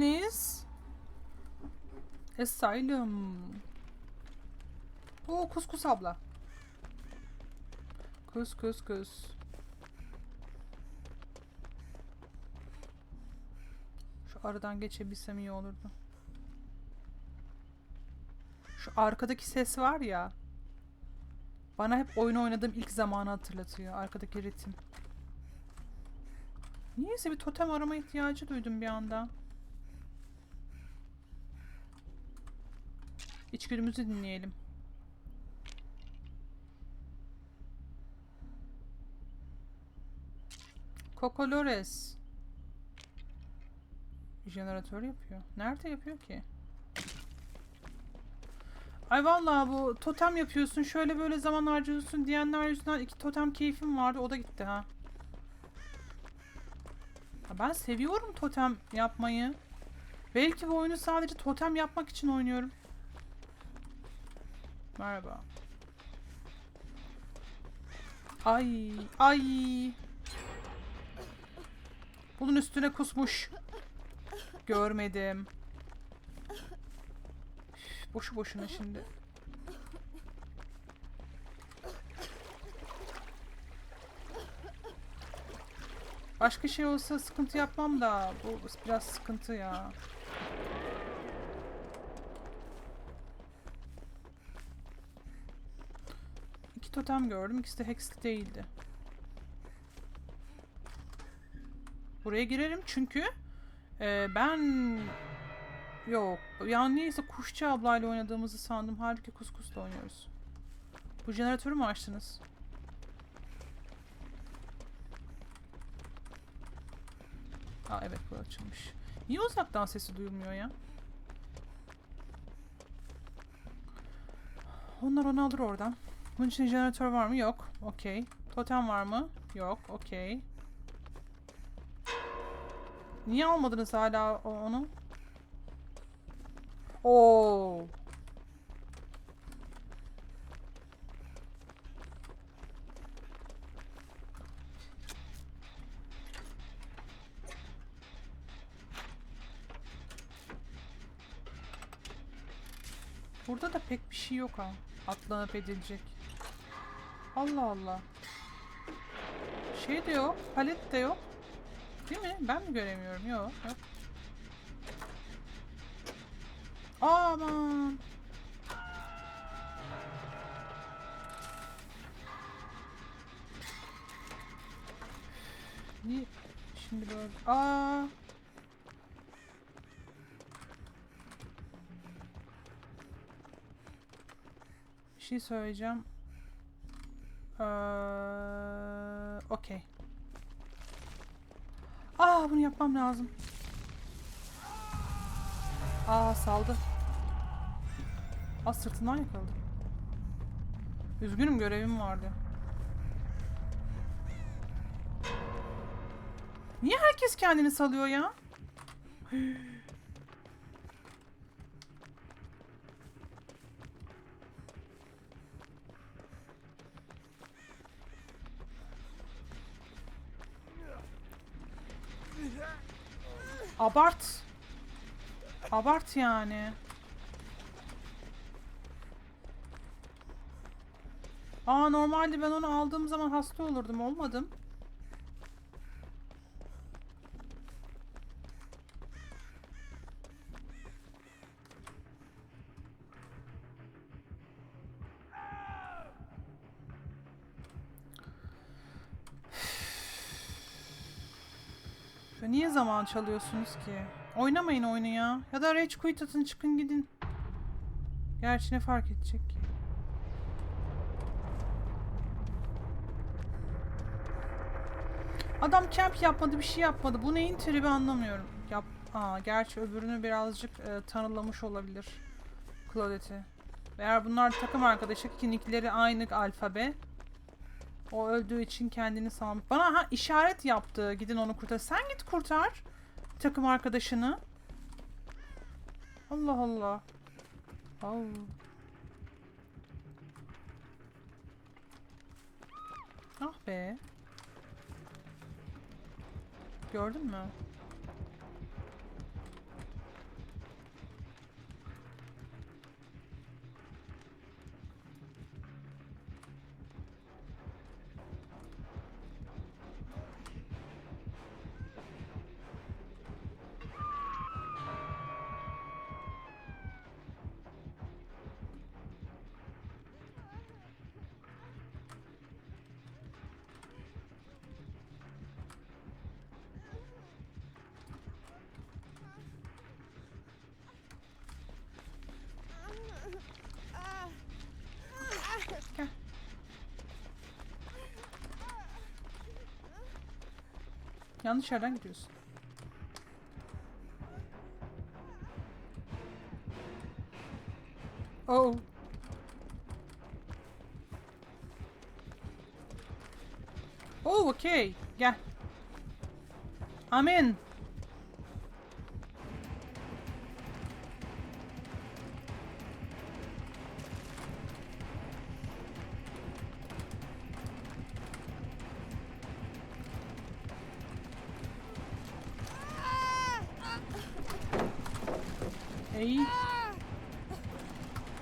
geldiniz. Asylum. Oo kuskus abla. Kus kus kus. Şu aradan geçebilsem iyi olurdu. Şu arkadaki ses var ya. Bana hep oyun oynadığım ilk zamanı hatırlatıyor. Arkadaki ritim. Niyeyse bir totem arama ihtiyacı duydum bir anda. İçgüdümüzü dinleyelim. Kokolores. Jeneratör yapıyor. Nerede yapıyor ki? Ay vallahi bu totem yapıyorsun şöyle böyle zaman harcıyorsun diyenler yüzünden iki totem keyfim vardı o da gitti ha. Ya ben seviyorum totem yapmayı. Belki bu oyunu sadece totem yapmak için oynuyorum. Merhaba. Ay, ay. Bunun üstüne kusmuş. Görmedim. Boşu boşuna şimdi. Başka şey olsa sıkıntı yapmam da bu biraz sıkıntı ya. İki totem gördüm. İkisi de hexli değildi. Buraya girerim çünkü e, ben yok. Yani neyse kuşçu ablayla oynadığımızı sandım. Halbuki kuskusla oynuyoruz. Bu jeneratörü mü açtınız? Aa evet bu açılmış. Niye uzaktan sesi duyulmuyor ya? Onlar onu alır oradan. Bunun için jeneratör var mı? Yok. Okey. Totem var mı? Yok. Okey. Niye almadınız hala onu? Oo. Burada da pek bir şey yok ha. Atlanıp edilecek. Allah Allah. Şey de yok. Palet de yok. Değil mi? Ben mi göremiyorum? Yok. Yok. Aman. Niye? Şimdi böyle... Aa. Bir şey söyleyeceğim. Ee, Okey. Aa bunu yapmam lazım. Aa saldı. Aa sırtından yakaladı. Üzgünüm görevim vardı. Niye herkes kendini salıyor ya? Abart. Abart yani. Aa normalde ben onu aldığım zaman hasta olurdum. Olmadım. Niye zaman çalıyorsunuz ki? Oynamayın oyunu ya. Ya da Rage Quit atın çıkın gidin. Gerçi ne fark edecek ki? Adam camp yapmadı bir şey yapmadı. Bu neyin tribi anlamıyorum. Yap Aa, gerçi öbürünü birazcık e, tanılamış olabilir. Claudette'i. Eğer bunlar takım arkadaşı ki nickleri aynı alfabe. O öldüğü için kendini salmış. Bana ha işaret yaptı. Gidin onu kurtar. Sen git kurtar. Takım arkadaşını. Allah Allah. Oh. Ah be. Gördün mü? Yanlış yerden gidiyorsun. Oh. Oh, okey. Gel. Amin. Ey.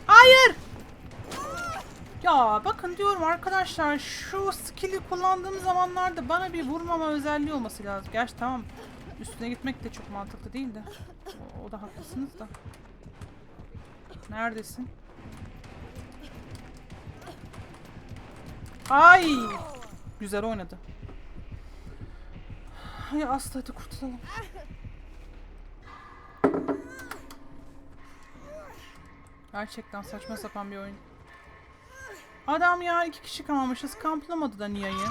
Hayır. Ya bakın diyorum arkadaşlar şu skill'i kullandığım zamanlarda bana bir vurmama özelliği olması lazım. Gerçi tamam üstüne gitmek de çok mantıklı değil de. O, o da haklısınız da. Neredesin? Ay! Güzel oynadı. Hay Aslı hadi kurtulalım. Gerçekten saçma sapan bir oyun. Adam ya iki kişi kalmışız. Kamplamadı da Nia'yı.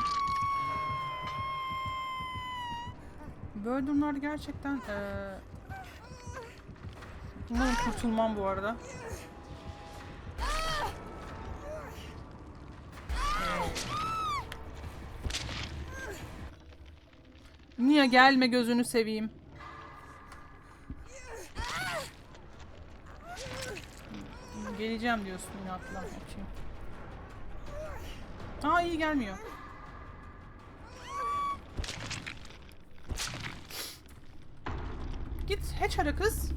Böyle durumlarda gerçekten eee Umarım kurtulmam bu arada. Nia gelme gözünü seveyim. Geleceğim diyorsun inatla. Okey. Aa iyi gelmiyor. Git Hatch ara kız.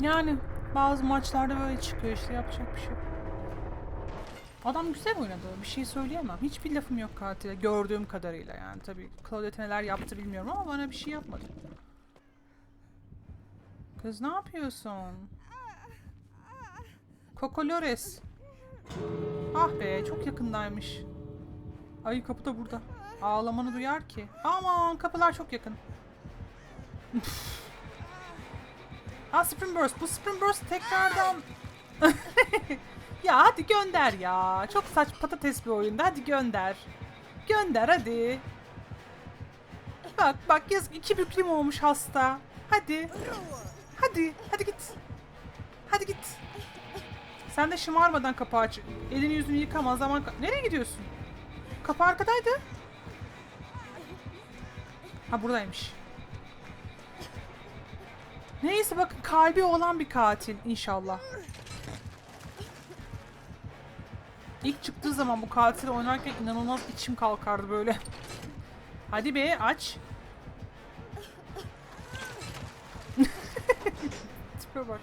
Yani bazı maçlarda böyle çıkıyor işte yapacak bir şey yok. Adam güzel oynadı. Bir şey söyleyemem. Hiçbir lafım yok katile. Gördüğüm kadarıyla yani. Tabii Claudette neler yaptı bilmiyorum ama bana bir şey yapmadı. Kız ne yapıyorsun? Kokolores. Ah be çok yakındaymış. Ay kapı da burada. Ağlamanı duyar ki. Aman kapılar çok yakın. Aa Spring Burst. Bu Spring Burst tekrardan... ya hadi gönder ya. Çok saç patates bir oyunda. Hadi gönder. Gönder hadi. Bak bak yazık iki büklüm olmuş hasta. Hadi. Hadi. Hadi git. Hadi git. Sen de şımarmadan kapı aç. Elini yüzünü yıkama zaman... Nereye gidiyorsun? Kapı arkadaydı. Ha buradaymış. Neyse bakın kalbi olan bir katil inşallah. İlk çıktığı zaman bu katili oynarken inanılmaz içim kalkardı böyle. Hadi be aç. Tipe bak.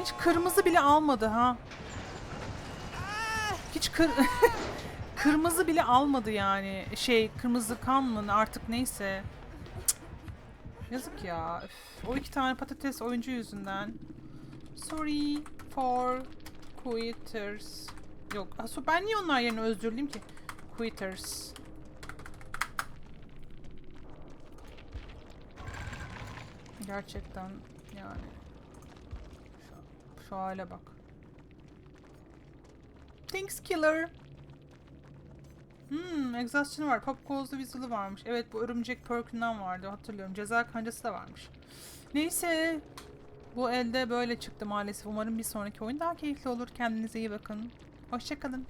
Hiç kırmızı bile almadı ha. Hiç kır... kırmızı bile almadı yani. Şey kırmızı kan mı artık neyse. Yazık ya. Üf, O iki tane patates oyuncu yüzünden. Sorry for quitters. Yok. Aslında ben niye onlar yerine özür dileyim ki? Quitters. Gerçekten yani. Şu, şu hale bak. Thanks killer. Hmm, egzastçını var. Pop Calls'da Whistle'ı varmış. Evet bu örümcek perkünden vardı hatırlıyorum. Ceza kancası da varmış. Neyse. Bu elde böyle çıktı maalesef. Umarım bir sonraki oyun daha keyifli olur. Kendinize iyi bakın. Hoşçakalın.